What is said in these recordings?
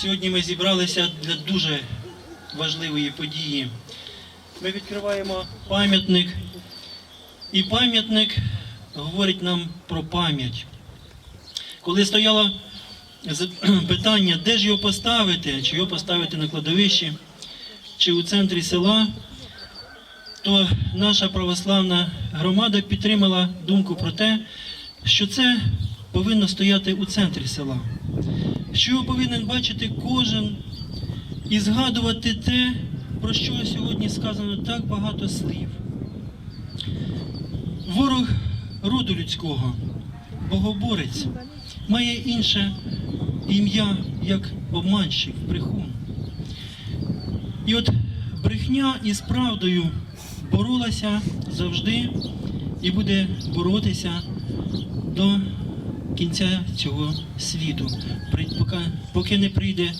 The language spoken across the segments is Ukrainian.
Сьогодні ми зібралися для дуже важливої події. Ми відкриваємо пам'ятник, і пам'ятник говорить нам про пам'ять. Коли стояло питання, де ж його поставити, чи його поставити на кладовищі, чи у центрі села, то наша православна громада підтримала думку про те, що це повинно стояти у центрі села, що його повинен бачити кожен і згадувати те, про що сьогодні сказано так багато слів. Ворог роду людського, богоборець, має інше ім'я як обманщик, брехун. І от брехня із правдою боролася завжди і буде боротися до кінця цього світу, поки, не прийде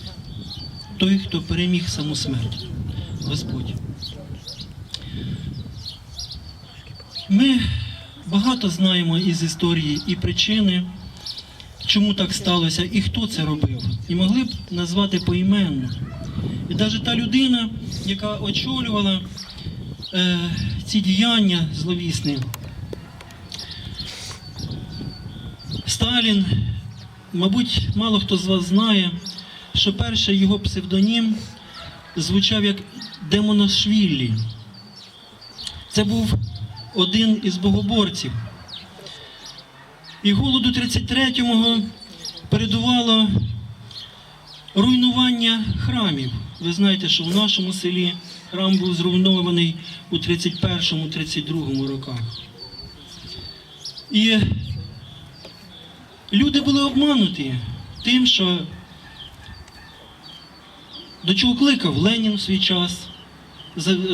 той, хто переміг саму смерть, Господь. Ми багато знаємо із історії і причини, чому так сталося і хто це робив. І могли б назвати поіменно. І навіть та людина, яка очолювала е, ці діяння зловісні, Сталін, мабуть, мало хто з вас знає, що перший його псевдонім звучав як Демоношвіллі. Це був один із богоборців. І голоду 33-го передувало руйнування храмів. Ви знаєте, що в нашому селі храм був зруйнований у 31-32 роках. І люди були обмануті тим, що до чого кликав Ленін в свій час,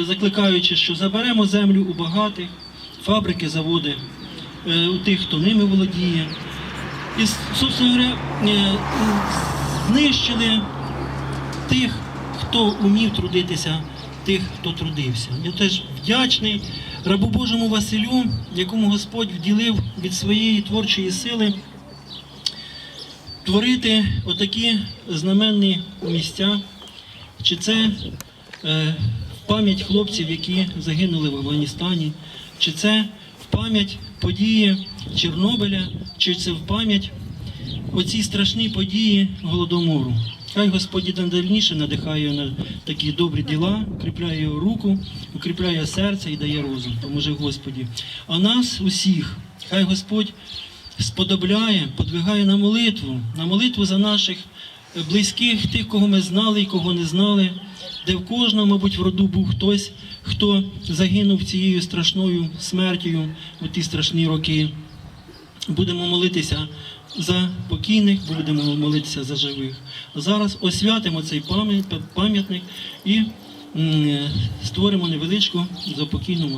закликаючи, що заберемо землю у багатих, фабрики, заводи, е, у тих, хто ними володіє. І, собственно говоря, е, знищили тих, хто умів трудитися, тих, хто трудився. Я теж вдячний рабу Божому Василю, якому Господь вділив від своєї творчої сили творити отакі знаменні місця, чи це е, в пам'ять хлопців, які загинули в Афганістані, чи це в пам'ять події Чорнобиля, чи це в пам'ять оці страшні події Голодомору. Хай Господь дальніше надихає на такі добрі діла, укріпляє його руку, укріпляє серце і дає розум. Поможе Господі. А нас усіх, хай Господь сподобляє, подвигає на молитву, на молитву за наших близьких, тих, кого ми знали і кого не знали, де в кожному, мабуть, в роду був хтось, хто загинув цією страшною смертю у ті страшні роки. Будемо молитися за покійних, будемо молитися за живих. Зараз освятимо цей пам'ятник і створимо невеличку за покійному.